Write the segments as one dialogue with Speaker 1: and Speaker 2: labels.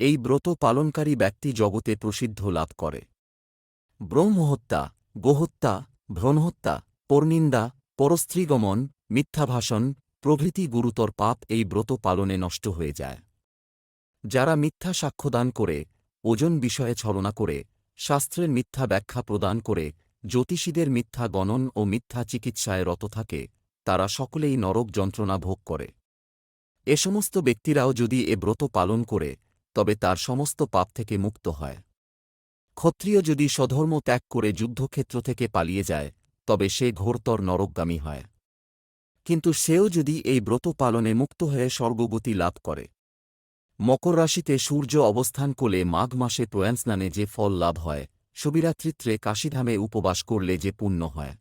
Speaker 1: এই ব্রত পালনকারী ব্যক্তি জগতে প্রসিদ্ধ লাভ করে। ব্রহ্মহত্যা, গোহত্যা, ভ্রণহত্যা, পরনিন্দা, পরস্ত্রীগমন, মিথ্যাভাষণ, প্রভৃতি গুরুতর পাপ এই ব্রত পালনে নষ্ট হয়ে যায়। যারা মিথ্যা সাক্ষ্যদান করে, ওজন বিষয়ে ছলনা করে, শাস্ত্রের মিথ্যা ব্যাখ্যা প্রদান করে, জ্যোতিষীদের মিথ্যা গণন ও মিথ্যা চিকিৎসায় রত থাকে, তারা সকলেই নরক যন্ত্রণা ভোগ করে। এ সমস্ত ব্যক্তিরাও যদি এ ব্রত পালন করে তবে তার সমস্ত পাপ থেকে মুক্ত হয়। ক্ষত্রিয় যদি স্বধর্ম ত্যাগ করে যুদ্ধক্ষেত্র থেকে পালিয়ে যায়, তবে সে ঘোরতর নরকগামী হয়। কিন্তু সেও যদি এই ব্রত পালনে মুক্ত হয়ে স্বর্গগতি লাভ করে। মকর রাশিতে সূর্য অবস্থান করলে মাঘ মাসে প্রয়াণ স্নানে যে ফল লাভ হয়, সবিরাত্রিত্রে কাশীধামে উপবাস করলে যে পুণ্য হয়।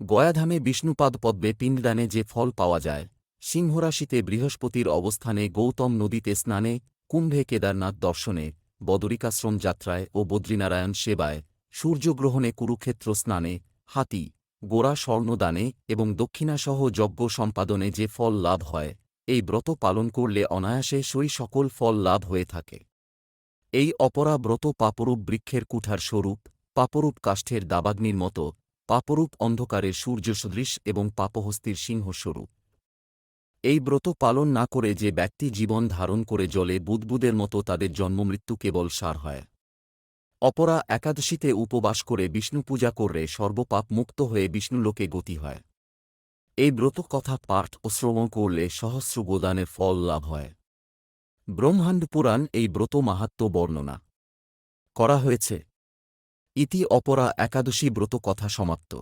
Speaker 1: গয়াধামে বিষ্ণুপাদ পদ্মে পিণ্ডদানে যে ফল পাওয়া যায়, সিংহরাশিতে বৃহস্পতির অবস্থানে গৌতম নদীতে স্নানে কুম্ভে কেদারনাথ দর্শনে বদরিকাশ্রম যাত্রায় ও বদ্রীনারায়ণ সেবায় সূর্যগ্রহণে কুরুক্ষেত্র স্নানে, হাতি, গোড়া স্বর্ণদানে এবং দক্ষিণাসহ যজ্ঞ সম্পাদনে যে ফল লাভ হয়, এই ব্রত পালন করলে অনায়াসে সই সকল ফল লাভ হয়ে থাকে। এই অপরা ব্রত পাপরূপ বৃক্ষের কুঠার স্বরূপ, পাপরূপ কাষ্ঠের দাবাগ্নির মতো, পাপরূপ অন্ধকারের সূর্য সদৃশ এবং পাপহস্তির সিংহস্বরূপ। এই ব্রত পালন না করে যে ব্যক্তি জীবন ধারণ করে জলে বুদবুদের মতো তাদের জন্মমৃত্যু কেবল সার হয়। অপরা একাদশীতে উপবাস করে বিষ্ণু পূজা করলে সর্বপাপ মুক্ত হয়ে বিষ্ণুলোকে গতি হয়। এই ব্রত কথা পাঠ ও শ্রবণ করলে সহস্র গোদানের ফল লাভ হয়। ব্রহ্মাণ্ড পুরাণ এই ব্রত মাহাত্ম্য বর্ণনা। করা হয়েছে। ইতি অপরা একাদশী ব্রত কথা সমাপ্ত।